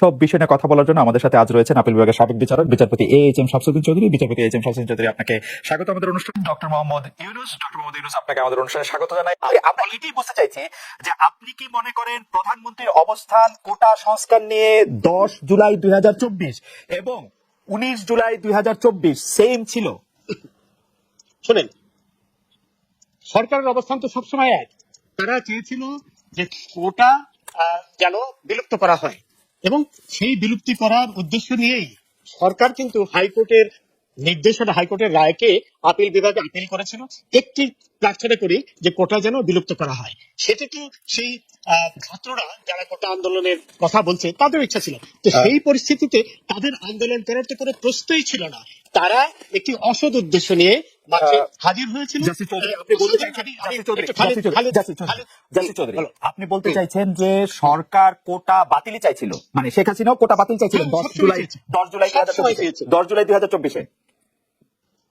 সব বিষয় নিয়ে কথা বলার জন্য আমাদের সাথে আজ রয়েছেন আপিল বিভাগের সাবেক বিচারক, বিচারপতি A H M Shamsuddin Chowdhury. বিচারপতি এইচ এম শামসুদ্দিন চৌধুরী, আপনাকে স্বাগত। আমাদের অনুষ্ঠান ডক্টর মোহাম্মদ ইউনুস। ডক্টর মোহাম্মদ ইউনুস, আপনাকে আমাদের অনুষ্ঠানে স্বাগত জানাই। আমরা এটাই বলতে চাইছি যে আপনি কি মনে করেন প্রধানমন্ত্রীর অবস্থান কোটা সংস্কার নিয়ে দশ জুলাই দুই হাজার চব্বিশ এবং উনিশ জুলাই দুই হাজার চব্বিশ সেম ছিল? শোনেন, সরকারের অবস্থান তো সবসময় এক। তারা চেয়েছিল যে কোটা যেন বিলুপ্ত করা হয়। এবং সেই বিলুপ্তি করার উদ্দেশ্য নিয়েই সরকার কিন্তু হাইকোর্টের নির্দেশনা হাইকোর্টের রায়কে আপিল বিভাগে আপিল করেছিল। একটি প্রার্থনা করি যে কোটা যেন বিলুপ্ত করা হয়। সেটা তো সেই ছাত্ররা যারা কোটা আন্দোলনের কথা বলছে তাদের ইচ্ছা ছিল তো সেই পরিস্থিতিতে তাদের আন্দোলন করার তো কোনো প্রশ্নই ছিল না। তারা একটি অসৎ উদ্দেশ্য নিয়ে হাজির হয়েছিল আপনি বলতে চাইছেন যে সরকার কোটা বাতিলই চাইছিল? মানে শেখ হাসিনাও কোটা বাতিল হ্যাঁ, দশ জুলাই দশ জুলাই। দশ জুলাই দুই হাজার চব্বিশে।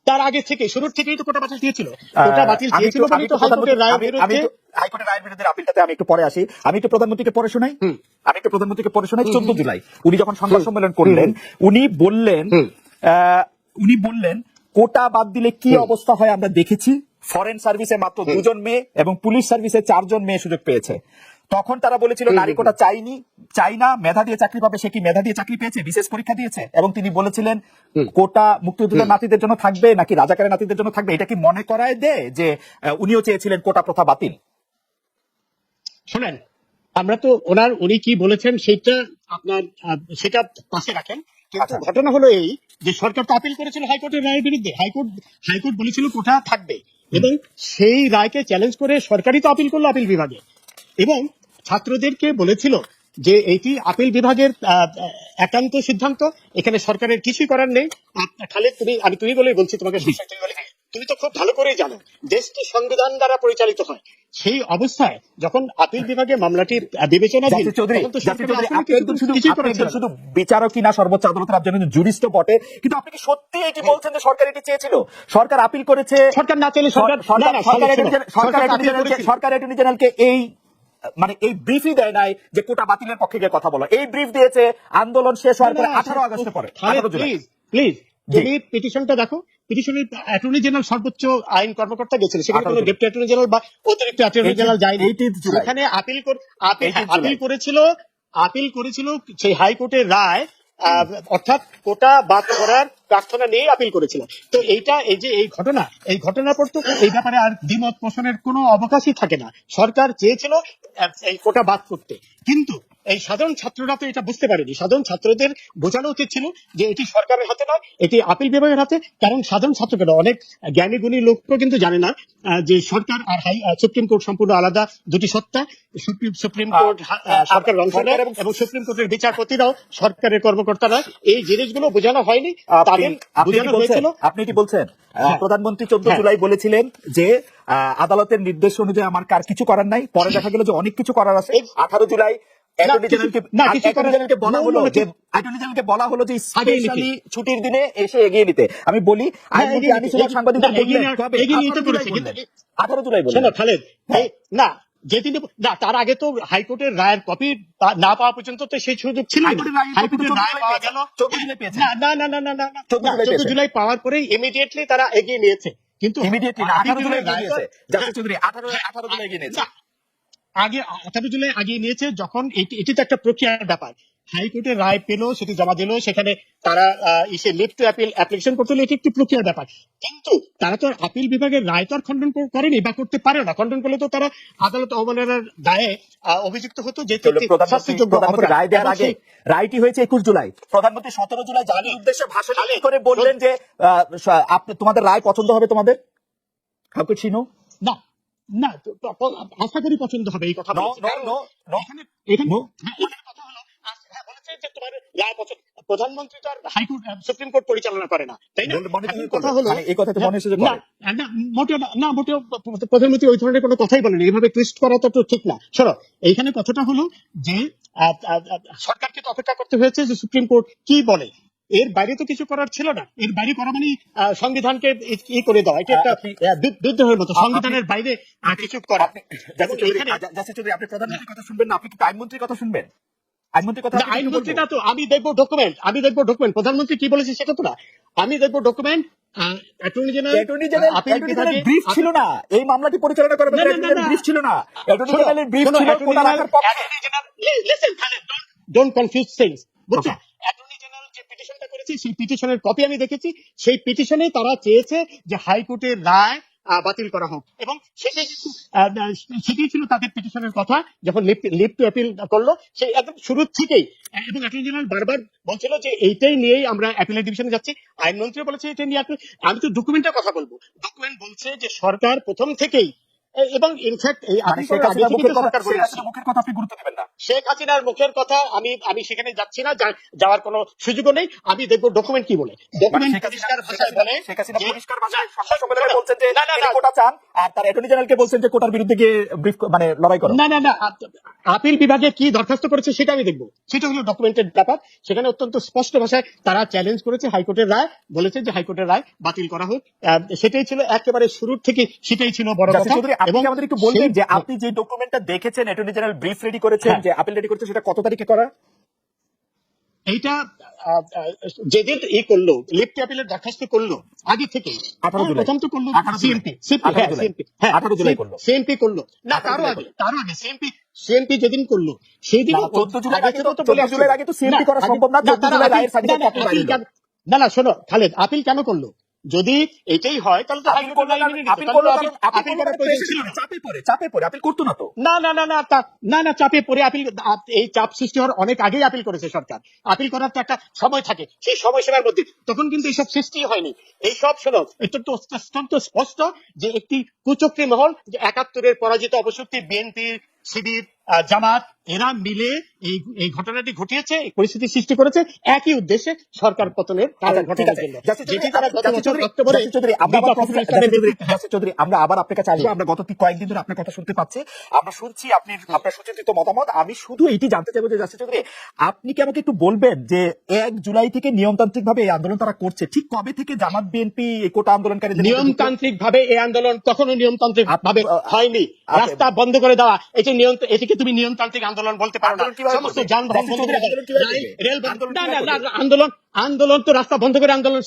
তার আগে থেকে শুরুর থেকেই তো কোটা বাতিল দিয়েছিল। কোটা বাতিল দিয়েছিল আমি তো হাইকোর্টের আমি বিরুদ্ধে হাইকোর্টের রায়ের বিরুদ্ধে আপিলটাতে আমি একটু পরে আসি। আমি একটু প্রধানমন্ত্রীকে শোনাই? আমি একটু প্রধানমন্ত্রীকে শোনাই চোদ্দ জুলাই। উনি যখন সংবাদ সম্মেলন করলেন উনি বললেন আহ, উনি বললেন কোটা বাদ দিলে কি অবস্থা হয় আমরা দেখেছি। ফরেন সার্ভিসে মাত্র দুজন মেয়ে এবং পুলিশ সার্ভিসে চারজন মেয়ে সুযোগ পেয়েছে। তখন তারা বলেছিল নারী কোটা চাইনি। চাই না মেধা দিয়ে চাকরি পাবে সে কি মেধা দিয়ে চাকরি পেয়েছে? বিশেষ পরীক্ষা দিয়েছে? এবং তিনি বলেছিলেন কোটা মুক্তিযোদ্ধার নাতিদের জন্য থাকবে নাকি রাজাকারের নাতিদের জন্য থাকবে? এটা কি মনে করায় দেয় যে আহ, উনিও চেয়েছিলেন কোটা প্রথা বাতিল? শোনেন আমরা তো ওনার উনি কি বলেছেন সেটা আপনার সেটা পাশে রাখেন। কিন্তু আচ্ছা। ঘটনা হলো এই যে সরকার তো আপিল করেছিল হাইকোর্টের রায়ের বিরুদ্ধে। হাইকোর্ট হাইকোর্ট বলেছিল কোঠা থাকবে। এবং সেই রায়কে চ্যালেঞ্জ করে সরকারই তো আপিল করল আপিল বিভাগে। এবং ছাত্রদেরকে বলেছিল যে এটি আপিল বিভাগের আহ, একান্ত সিদ্ধান্ত। এখানে সরকারের কিছুই করার নেই। খালেদ তুমি আমি তুমি বলেই বলছি তোমাকে তুমি তো খুব ভালো করেই জানো দেশটি সংবিধান দ্বারা পরিচালিত হয়। সেই অবস্থায় যখন আপিল বিভাগে মামলাটি একদম শুধু কিছুই আপনি করার ছিল একদম না। শুধু বিচারকই না সর্বোচ্চ আদালতের একজন জুরিস্ট বটে কিন্তু আপনি কি সত্যি এটি বলছেন যে সরকার এটি চেয়েছিল? সরকার আপিল করেছে সরকার না চাইলে সরকার সরকার সরকার অ্যাটর্নি জেনারেলকে এই মানে এই ব্রিফই দেয় নাই যে কোটা বাতিলের পক্ষে গিয়ে কথা বলো। এই ব্রিফ দিয়েছে আন্দোলন শেষ হওয়ার পরে আঠারো আগস্টে পরে প্লিজ প্লিজ। তুমি পিটিশনটা দেখো পিটিশনের অ্যাটর্নি জেনারেল সর্বোচ্চ আইন কর্মকর্তা গেছিল সেখানে কোনো ডেপুটি অ্যাটর্নি জেনারেল বা অতিরিক্ত অ্যাটর্নি জেনারেল যায়নি। সেখানে আপিল আপিল আপিল করেছিল আপিল করেছিল সেই হাইকোর্টের রায় আহ, অর্থাৎ কোটা বাদ করার প্রার্থনা নিয়ে আপিল করেছিল তো এইটা এই যে এই ঘটনা এই ঘটনার পর তো এই ব্যাপারে আর দ্বিমত পোষণের কোনো অবকাশই থাকে না। সরকার চেয়েছিল এই কোটা বাদ করতে। কিন্তু এই সাধারণ ছাত্ররা তো এটা বুঝতে পারেনি। সাধারণ ছাত্রদের বোঝানো উচিত ছিল যে এটি সরকারের হাতে নয় এটি আপিল বিভাগের হাতে। কারণ সাধারণ ছাত্রকেরা অনেক জ্ঞানী গুণী লোকও কিন্তু জানে না যে সরকার আর হাই সুপ্রিম কোর্ট সম্পূর্ণ আলাদা দুটি সত্তা। সুপ্রিম সুপ্রিম কোর্ট হা- আহ, সরকার অংশ এবং- সুপ্রিম কোর্টের বিচারপতিরাও সরকারের কর্মকর্তারা। এই জিনিসগুলো বোঝানো হয়নি। তাদের আপনি কি বলছেন? হ্যাঁ। প্রধানমন্ত্রী চোদ্দ হ্যাঁ। জুলাই বলেছিলেন যে আদালতের নির্দেশ অনুযায়ী আমার কার কিছু করার নাই। পরে দেখা গেল যে অনেক কিছু করার আছে। আঠারো জুলাই ছুটির দিনে এসে এগিয়ে নিতে। আমি বলি সাংবাদিক আঠারো জুলাই না যেদিন না তার আগে তো হাইকোর্টের রায়ের কপি না পাওয়া পর্যন্ত তো সেই সুযোগ ছিল হাইকোর্টের রায়ের copy তো হাইকোর্টের 14 রায় পাওয়া গেল। 14 জুলাই পেয়েছে। না না না না না না না 14 জুলাই চোদ্দ জুলাই পাওয়ার পরেই ইমিডিয়েটলি তারা এগিয়ে নিয়েছে। কিন্তু ইমিডিয়েটলি আঠারো জুলাই এগিয়ে নিয়েছে। চৌধুরী আঠারো আঠারো জুলাই এগিয়ে নিয়েছে। আগে আঠারো জুলাই আগিয়ে নিয়েছে যখন এটি তো একটা প্রক্রিয়ার ব্যাপার। হাইকোর্টের রায় পেল সেটি জমা দিল সেখানে তারা ইসে লিফট টু অ্যাপিল অ্যাপ্লিকেশন করতে হলে এটি একটি প্রক্রিয়ার ব্যাপার। কিন্তু তারা তো আপিল বিভাগের রায় তো আর খণ্ডন করেনি বা করতে পারে না। খণ্ডন করলে তো তারা আদালত অবমাননার দায়ে অভিযুক্ত হতো যে। রায় দেওয়ার আগে রায়টি হয়েছে একুশ জুলাই। প্রধানমন্ত্রী সতেরো জুলাই জাতির উদ্দেশ্যে ভাষণ করে বললেন যে আপনি তোমাদের রায় পছন্দ হবে তোমাদের? কুড শি নো না আশা করি পছন্দ হবে এই কথা এখানে এখানে No. হ্যাঁ, এখানে কথা হলো আজ- তোমার প্রধানমন্ত্রী তো আর হাইকোর্ট সুপ্রিম কোর্ট পরিচালনা করে না তাই না? মনে তো এখন করবে। কথা হলো মানে এই কথা তো মনে এসেছে না মোটেও না না মোটেও প্রধানমন্ত্রী ওই ধরনের কোনো কথাই বলেনি। এইভাবে টুইস্ট করা তো ঠিক না। শোনো এইখানে কথাটা হলো যে সরকারকে তো অপেক্ষা করতে হয়েছে যে সুপ্রিম কোর্ট কি বলে। এর বাইরে তো কিছু করার ছিল না। এর বাইরে করা মানে সংবিধানকে ই- করে দেওয়া। এটা একটা বিদ্রোহের মতো। সংবিধানের বাইরে কিছু করা। আপনি প্রধানমন্ত্রীর কথা শুনবেন না আপনি কি আইনমন্ত্রীর কথা শুনবেন? না? তো আমি দেখব ডকুমেন্ট আমি দেখব ডকুমেন্ট প্রধানমন্ত্রী কি বলেছে সেটা তো না আমি দেখব document attorney general attorney general appeal attorney বিভাগে জেনারেল ব্রিফ ছিল না এই মামলাটি পরিচালনা করার না, ব্যাপারে না, অ্যাটর্নি না, জেনারেল না। ব্রিফ ছিল না অ্যাটর্নি শোনো, ব্রিফ ছিল কোটা রাখার পক্ষে Attorney General- li- listen, Khaled, don't- don't confuse things, বুঝছ? Okay. Attorney যে পিটিশনটা করেছে সেই পিটিশনের কপি আমি দেখেছি সেই পিটিশনে তারা চেয়েছে যে হাইকোর্টের রায় বাতিল করা হোক। এবং সেটাই সেটাই ছিল তাদের পিটিশনের কথা, যখন লিপ টু অ্যাপিল করল সেই একদম শুরু থেকেই, এবং অ্যাটর্নি জেনারেল বারবার বলছিল যে এইটাই নিয়েই আমরা অ্যাপিলের ডিভিশনে যাচ্ছি। আইনমন্ত্রী বলেছে এটা নিয়ে আমি তো ডকুমেন্টের কথা বলব। ডকুমেন্ট বলছে যে সরকার প্রথম থেকেই এবং ইনফ্যাক্ট এই মানে মুখের কথা আপনি গুরুত্ব দিবেন না। শেখ হাসিনার মুখের কথা আমি আমি সেখানে যাচ্ছি না যাওয়ার কোনো সুযোগও নেই। আমি দেখব ডকুমেন্ট কি বলে। মানে ডকুমেন্ট পরিষ্কার ভাষায় বলে শেখ হাসিনা পরিষ্কার ভাষায় সম্মেলনে বলছেন যে কোটা চান আর তার অ্যাটর্নি জেনারেলকে বলছেন যে কোটার বিরুদ্ধে গিয়ে ব্রিফ মানে লড়াই করো। না না না আপিল বিভাগে কি দরখাস্ত করেছে সেটা আমি দেখব। সেটা হলো ডকুমেন্টেড ব্যাপার। সেখানে অত্যন্ত স্পষ্ট ভাষায় তারা চ্যালেঞ্জ করেছে হাইকোর্টের রায় বলেছে যে হাইকোর্টের রায় বাতিল করা হোক। সেটাই ছিল একেবারে শুরুর থেকে সেটাই ছিল বড় কথা। কি আমাদের একটু বলবেন যে আপনি যে ডকুমেন্টটা দেখেছেন অ্যাটর্নি জেনারেল ব্রিফ রেডি করেছেন হ্যাঁ। যে আপিল রেডি করেছেন সেটা কত তারিখে করা এইটা ই করল লিফট দরখাস্ত করল আগে থেকে 18 জুলাই। প্রথম তো করল সিএমপি সিএমপি হ্যাঁ জুলাই। সিএমপি হ্যাঁ 18 জুলাই করল। সিএমপি করল না তারও আগে তারও আগে সিএমপি সিএমপি যেদিন করল সেই দিন না, 14 জুলাই আগে তো- 14 জুলাইয়ের আগে তো CMP করা সম্ভব না, 14 জুলাই রায়ের সার্টিফিকেট আপনি বাইরে দিলেন। না না শোনো খালেদ আপিল কেন করল যদি এটাই হয় তাহলে তো আপিল করল। আপিল করল আপিল- করার প্রয়োজন ছিল না। চাপে পড়ে চাপে পড়ে আপিল করতো না তো। না না না না না না চাপে পড়ে আপিল এই চাপ সৃষ্টি হওয়ার অনেক আগেই আপিল করেছে সরকার। আপিল করার তো একটা সময় থাকে। সেই সময়সীমার মধ্যে তখন কিন্তু এইসব সৃষ্টি হয়নি। এইসব শোনো এটা তো অত্যন্ত স্পষ্ট যে একটি কুচক্রী মহল যে একাত্তরের পরাজিত অবশক্তি বিএনপি শিবির জামাত এরা মিলে এই এই ঘটনাটি ঘটিয়েছে পরিস্থিতি সৃষ্টি করেছে একই উদ্দেশ্যে সরকার পতনের আচ্ছা, চৌধুরী, আমরা আবার আমরা আপনার কাছে আসব আমরা গত কয়েকদিন ধরে আপনার কথা শুনতে পাচ্ছি। আমরা শুনছি আপনি আপনার সুচিন্তিত মতামত। আমি শুধু এটি জানতে চাইব যে চৌধুরী আপনি কি আমাকে একটু বলবেন যে এক জুলাই থেকে নিয়মতান্ত্রিক ভাবে এই আন্দোলন তারা করছে? ঠিক কবে থেকে জামাত বিএনপি কোটা যুক্ত- নিয়মতান্ত্রিক ভাবে এই আন্দোলন কখনো নিয়মতান্ত্রিক ভাবে হয়নি। আপ- রাস্তা বন্ধ করে দেওয়া এটি নিয়ন্ত্রণ এটিকে তুমি নিয়মতান্ত্রিক আন্দোলন বলতে পারো না। সমস্ত যানবাহন বন্ধ করে? রেল আন্দোলন না না না আন্দোলন আন্দোলন তো রাস্তা বন্ধ করে আন্দোলন?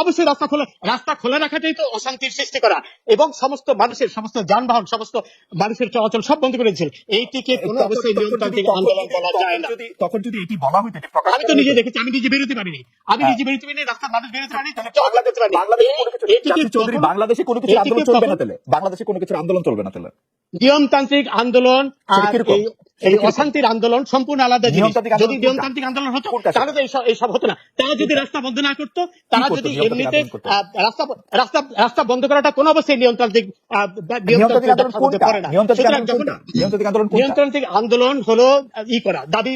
অবশ্যই রাস্তা খোলা রাস্তা খোলা রাখাটাই তো অশান্তির সৃষ্টি করা। এবং সমস্ত মানুষের সমস্ত যানবাহন সমস্ত মানুষের চলাচল সব বন্ধ করে দিয়েছিল এইটিকে কোনো তখন- অবস্থায় যদি- নিয়মতান্ত্রিক আন্দোলন বলা যায় না। তখন যদি এটি বলা হইতো আমি তো নিজে দেখেছি আমি নিজে বেরোতে পারিনি। আমি হ্যাঁ। নিজে বেরোতে পারিনি রাস্তার মানুষ বেরোতে পারিনি তাহলে বাংলাদেশ কোনো কিছু বাংলাদেশে কোনো কিছু আন্দোলন চলবে না তাহলে? বাংলাদেশে কোনো কিছু আন্দোলন চলবে না নিয়মতান্ত্রিক আন্দোলন আর? এই? অশান্তির আন্দোলন সম্পূর্ণ আলাদা জিনিস। যদি নিয়মতান্ত্রিক আন্দোলন হতো তাহলে তো এইসব হতো না। তারা যদি রাস্তা বন্ধ না করতো তারা যদি এমনিতে রাস্তা রাস্তা রাস্তা বন্ধ করাটা কোন অবস্থায় নিয়মতান্ত্রিক নিয়মতান্ত্রিক আন্দোলন হলো ই করা দাবি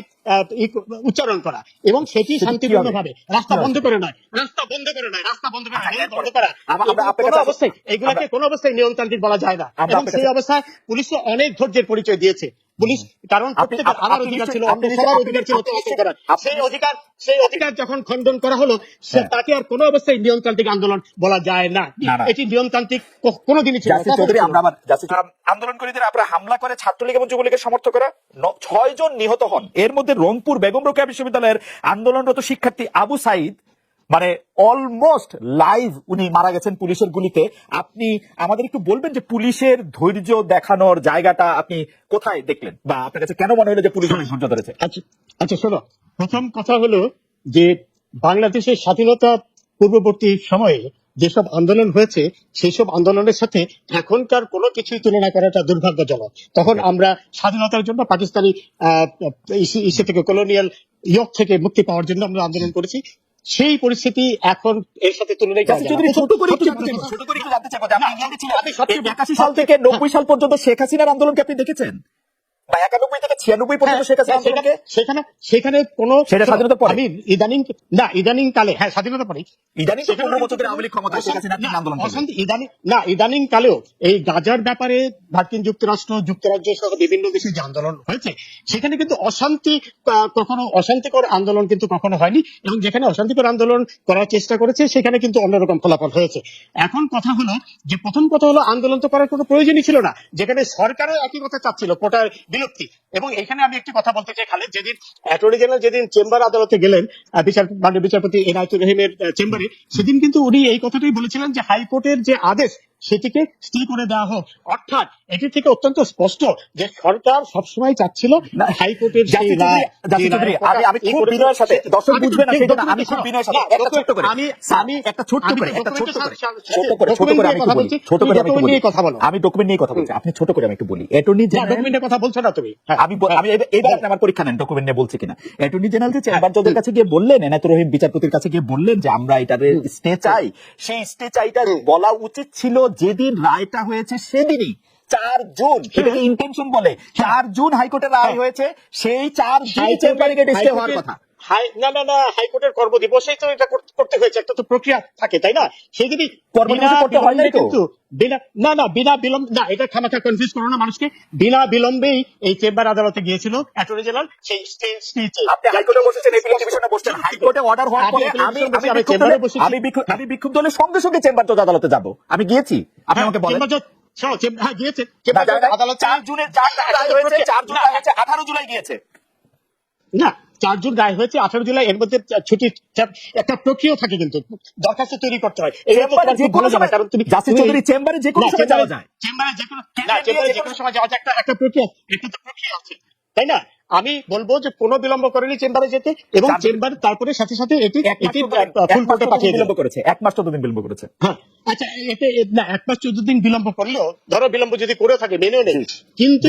উচ্চারণ করা। এবং সেটি শান্তিপূর্ণ ভাবে রাস্তা বন্ধ করে নয়। রাস্তা বন্ধ করে নয়। রাস্তা বন্ধ করে আচ্ছা, বন্ধ করা। কোনো অবস্থায় এগুলাকে কোনো অবস্থায় নিয়মতান্ত্রিক বলা যায় না। এবং সেই অবস্থায় পুলিশ অনেক ধৈর্যের পরিচয় দিয়েছে। পুলিশ কারণ প্রত্যেকের আমার অধিকার ছিল আপনি সবার অধিকার ছিল সেই অধিকার সেই অধিকার যখন খণ্ডন করা হলো সে হ্যাঁ। তাকে আর কোনো অবস্থায় নিয়মতান্ত্রিক আন্দোলন বলা যায় না। এটি নিয়মতান্ত্রিক ক- কোনোদিনই ছিল না, চৌধুরী আমরা না। আবার জাসির চৌধুরী, আন্দোলনকারীদের আপনারা হামলা করে ছাত্রলীগ এবং যুবলীগের সমর্থকরা ছয় জন নিহত হন এর মধ্যে রংপুর বেগম রোকেয়া বিশ্ববিদ্যালয়ের আন্দোলনরত শিক্ষার্থী আবু সাইদ মানে অলমোস্ট লাইভ উনি মারা গেছেন পুলিশের গুলিতে। আপনি আমাদের একটু বলবেন যে পুলিশের ধৈর্য দেখানোর জায়গাটা আপনি কোথায় দেখলেন? বা আপনার কাছে কেন মনে হলো যে পুলিশ অনেক ধৈর্য ধরেছে? আচ্ছা আচ্ছা শোনো। প্রথম কথা হলো যে বাংলাদেশের স্বাধীনতা পূর্ববর্তী সময়ে যেসব আন্দোলন হয়েছে সেই সব আন্দোলনের সাথে এখনকার কোনো কিছুই তুলনা করাটা দুর্ভাগ্যজনক। তখন আমরা স্বাধীনতার জন্য পাকিস্তানি ইসে থেকে কলোনিয়াল ইয়ক থেকে মুক্তি পাওয়ার জন্য আমরা আন্দোলন করেছি। সেই পরিস্থিতি এখন এর সাথে তুলনাই করা জাসির যায় না। চৌধুরী ছোট করে ছোট করে জানতে আপনি সাল থেকে নব্বই সাল পর্যন্ত শেখ হাসিনার আন্দোলনকে আপনি দেখেছেন বা একানব্বই থেকে ছিয়ানব্বই পর্যন্ত শেখ হাসিনার হ্যাঁ, সেখানে সেখানে সেখানে সেটা স্বাধীনতার পরে? ইদানিং না ইদানিং কালে হ্যাঁ স্বাধীনতা পরে ইদানিং পনেরো বছর আওয়ামী লীগ ক্ষমতায় শেখ হাসিনা আন্দোলন ইদানিং না ইদানিং কালেও এই গাজার ব্যাপারে মার্কিন যুক্তরাষ্ট্র যুক্তরাজ্য সহ বিভিন্ন দেশে যে আন্দোলন হয়েছে সেখানে কিন্তু অশান্তি কখনো অশান্তিকর আন্দোলন কিন্তু কখনো হয়নি এবং যেখানে অশান্তিকর আন্দোলন করার চেষ্টা করেছে সেখানে কিন্তু অন্যরকম ফলাফল হয়েছে। এখন কথা হলো যে প্রথম কথা হলো আন্দোলন তো করার কোনো প্রয়োজনই ছিল না। যেখানে সরকারও একই কথা চাচ্ছিল কোটার বিলুপ্তি এবং এখানে আমি একটি কথা বলতে চাই খালেদ যেদিন অ্যাটর্নি জেনারেল যেদিন চেম্বার আদালতে গেলেন আহ, বিচার মাননীয় বিচারপতি এনায়তুর রহিমের চেম্বারে সেদিন কিন্তু উনি এই কথাটাই বলেছিলেন যে হাইকোর্টের যে আদেশ সেটিকে স্টে করে দেওয়া হোক। অর্থাৎ এটি থেকে অত্যন্ত স্পষ্ট যে সরকার সবসময় চাচ্ছিল হাইকোর্টের আমি আমি খুব বিনয়ের সাথে দর্শক আমি বুঝবে না সেই জন্য আমি খুব বিনয়ের সাথে একটা ছোট্ট করে। আমি আমি একটা ছোট্ট করে একটা document করে। ছোট করে ছোট করে আমি একটু বলি ছোট করে আমি একটু বলি। কথা বলো। আমি ডকুমেন্ট নিয়ে কথা বলছি আপনি ছোট করে আমি একটু বলি। অ্যাটর্নি জেনারেল ডকুমেন্টের কথা বলছো না তুমি। হ্যাঁ, আমি হ্যাঁ। আমি আপনি আমার পরীক্ষা নেন ডকুমেন্ট নিয়ে বলছি কিনা। অ্যাটর্নি জেনারেল যে চেম্বার জজের কাছে গিয়ে বললেন এনায়তুর রহিম বিচারপতির কাছে গিয়ে বললেন যে আমরা এটার স্টে চাই। সেই স্টে চাইটা বলা উচিত ছিল যেদিন রায়টা হয়েছে সেদিনই চার জুন এটাকে ইন্টেনশন বলে চার জুন হাইকোর্টের রায় হ্যাঁ। হয়েছে সেই চার জুন চেম্বারে হওয়ার কথা হাই না না না হাইকোর্টের কর্মদিবসেই তো এটা করতে হয়েছে একটা তো প্রক্রিয়া থাকে তাই না? সেই যদি কর্মদিবসে করতে হয় তো? কিন্তু। বিনা না না বিনা বিলম্ব না এটা খামাখা কনফিউজ করো না মানুষকে। বিনা বিলম্বেই এই চেম্বার আদালতে গিয়েছিল অ্যাটর্নি জেনারেল সেই স্টেজে। আপনি হাইকোর্টে বসেছেন ডিভিশনে বসছেন হাইকোর্টে অর্ডার হওয়ার পরে আমি আমি বসে, আমি বিক্ষুব্ধ চেম্বারে বসেছি। আমি আমি বিক্ষুব্ধ হলে সঙ্গে সঙ্গে চেম্বার জজ আদালতে যাব। আমি গিয়েছি। আপনি হ্যাঁ, আমাকে বলেন। হ্যাঁ, গিয়েছে। না, না, আদালতে- চার জুনের চার জুন রায় হয়েছে চার জুন রায় হয়েছে আঠারো জুলাই গিয়েছে। না। চার জুন রায় হয়েছে আঠারো জুলাই এর মধ্যে ছুটি একটা প্রক্রিয়া থাকে কিন্তু দরখাস্ত তৈরি করতে হয়। কারণ তুমি চৌধুরী চেম্বারে যে কোনো সময় যাওয়া যায়। চেম্বারে গিয়ে যে কোনো সময় যাওয়া যায় একটা একটা প্রক্রিয়া একটা তো প্রক্রিয়া আছে। তাই না? আমি বলব যে কোনো বিলম্ব করেনি চেম্বারে যেতে এবং চেম্বার তারপরে সাথে সাথে এটি এটি ফুল কোর্টে পাঠিয়ে বিলম্ব করেছে এক মাস চোদ্দ দিন বিলম্ব করেছে। হ্যাঁ। আচ্ছা এতে না এক মাস চোদ্দ দিন বিলম্ব করলেও ধরো বিলম্ব যদি করে থাকে মেনেও নেই। কিন্তু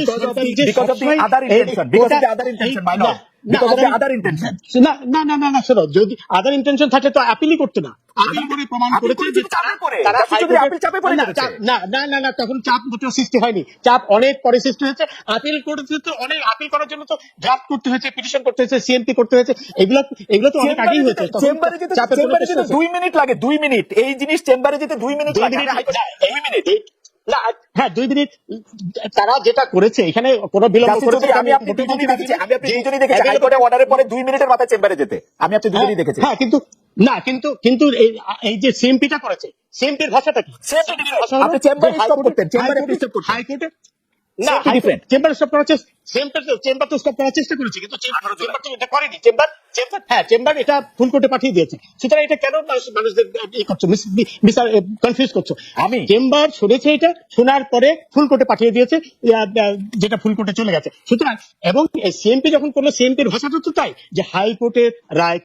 না, না. না না শোনো যদি আদার ইন্টেনশন থাকে তো অ্যাপিলই করতে না। আপিল করে প্রমাণ করেছে যে তারা না, না না না না তখন চাপ মোটেও সৃষ্টি হয়নি। চাপ অনেক পরে সৃষ্টি হয়েছে। আপিল করেছে তো অনেক আপিল করার জন্য তো ড্রাফট করতে হয়েছে পিটিশন করতে হয়েছে সিএমপি করতে হয়েছে এগুলো এগুলো তো অনেক আগেই হয়েছে। চেম্বারে যেতে চেম্বারে যেতে দুই মিনিট লাগে দুই মিনিট এই জিনিস চেম্বারে যেতে দুই মিনিট লাগে দুই মিনিট না হ্যাঁ দুই মিনিট তারা যেটা করেছে এখানে কোনো বিলম্ব করেছে আমি আপনি দুজনই দেখেছি আমি আপনি দুজনই দেখেছি হাইকোর্টে অর্ডারের পরে দুই মিনিটের মাথায় চেম্বারে যেতে। আমি আপনি দুজনই দেখেছি। হ্যাঁ কিন্তু না কিন্তু কিন্তু এই- যে সিএমপিটা করেছে সিএমপির ভাষাটা কি? Different। আপনি চেম্বারে করতেন, চেম্বারে করতেন। হাইকোর্টে না। চেম্বার স্টপ করার চেষ্টা চেম্বার চেম্বার তো স্টপ করার চেষ্টা করেছে কিন্তু চেম্বার তো এটা করেনি চেম্বার চেম্বার হ্যাঁ চেম্বার এটা কোর্টে পাঠিয়ে দিয়েছে সুতরাং এটা কেন মানুষদের ই করছ কনফিউজ করছ আমি? চেম্বার শুনেছে এটা শোনার পরে ফুল কোর্টে পাঠিয়ে দিয়েছে যেটা ফুল কোর্টে চলে গেছে সুতরাং এবং সিএমপি যখন কোনো সিএমপির ভাষাটা তো তাই যে হাইকোর্টের রায়